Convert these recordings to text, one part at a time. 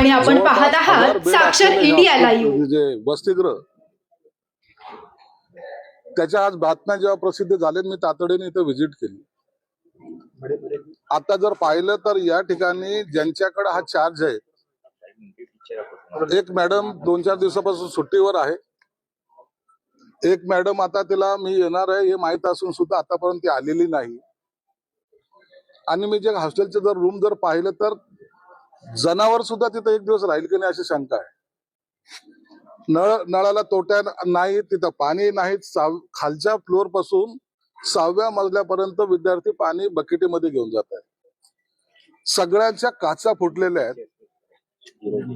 आणि आपण पाहत आहात साक्षर इंडिया लाईव्ह जे वसतिगृह. त्याच्या आज बातम्या जेव्हा प्रसिद्ध झाल्या मी तातडीने इथं व्हिजिट केली. आता जर पाहिलं तर या ठिकाणी ज्यांच्याकडे हा चार्ज आहे एक मॅडम दोन चार दिवसापासून सुट्टीवर आहे. एक मॅडम आता तिला मी येणार आहे हे माहीत असून सुद्धा आतापर्यंत ती आलेली नाही. आणि मी जे हॉस्टेलचे जर रूम जर पाहिलं तर जनावर सुद्धा तिथं एक दिवस राहील की नाही अशी शंका आहे. नळ नळाला तोट्या नाही तिथं पाणी नाही खालच्या फ्लोअरपासून सहाव्या मजल्यापर्यंत विद्यार्थी पाणी बकेटीमध्ये घेऊन जात आहे सगळ्यांच्या काचा फुटलेल्या आहेत.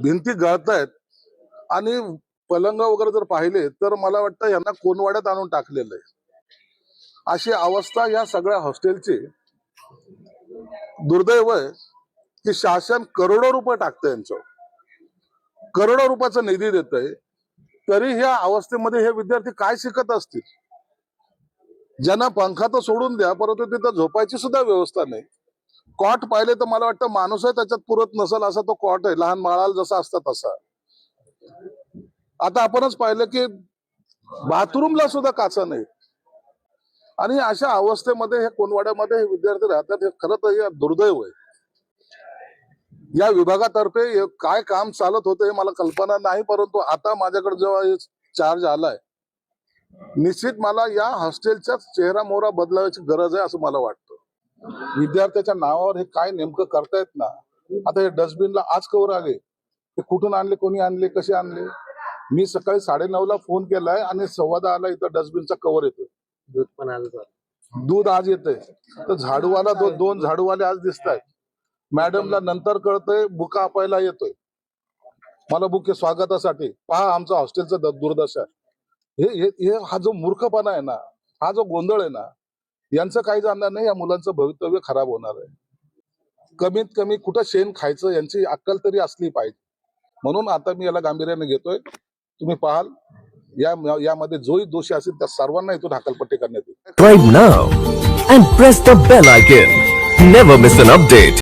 भिंती गळत आहेत. आणि पलंग वगैरे जर पाहिले तर मला वाटतं यांना कोनवाड्यात आणून टाकलेलं आहे. अशी अवस्था या सगळ्या हॉस्टेलची. दुर्दैव आहे. की शासन करोडो रुपये टाकतं यांच्यावर करोडो रुपयाचा निधी देत आहे तरी ह्या अवस्थेमध्ये हे विद्यार्थी काय शिकत असतील? ज्यांना पंखा तर सोडून द्या परंतु तिथं झोपायची सुद्धा व्यवस्था नाही. कॉट पाहिले तर मला वाटतं माणूसही त्याच्यात पुरत नसेल असा तो कॉट आहे लहान माळाला जसा असता तसा. आता आपणच पाहिलं की बाथरूमला सुद्धा काचा नाही. आणि अशा अवस्थेमध्ये हे कोणवाड्यामध्ये हे विद्यार्थी राहतात हे खरं तर हे दुर्दैव आहे. या विभागातर्फे काय काम चालत होतं हे मला कल्पना नाही परंतु आता माझ्याकडे जेव्हा हे चार्ज आलाय निश्चित मला या हॉस्टेलचा चेहरा मोहरा बदलावायची गरज आहे असं मला वाटतं. विद्यार्थ्याच्या नावावर हे काय नेमकं करतायत ना आता हे डस्टबिनला आज कवर आले. ते कुठून आणले कोणी आणले कसे आणले? मी सकाळी साडेनऊ ला फोन केलाय आणि सव्वा दहाला इथं डस्टबिनचा कवर येतो दूध पण आलं सर दूध आज येतंय. तर झाडूवाला दोन झाडूवाले आज दिसत आहेत मॅडमला नंतर कळतंय बुका आपायला येतोय. मला बुके स्वागतासाठी. पहा आमचा हॉस्टेलचा द- दुर्दशा. हे हे हे जो मूर्खपणा आहे ना हा जो गोंधळ आहे ना यांचं काही जाणणार नाही या मुलांचं भवितव्य खराब होणार आहे. कमीत कमी कुठं शेण खायचं यांची अक्कल तरी असली पाहिजे. म्हणून आता मी याला गांभीर्याने घेतोय. तुम्ही पाहाल या यामध्ये जोही दोषी असेल त्या सर्वांना इथून हकालपट्टी करण्यात येईल. Subscribe now and press the bell icon. Never miss an update.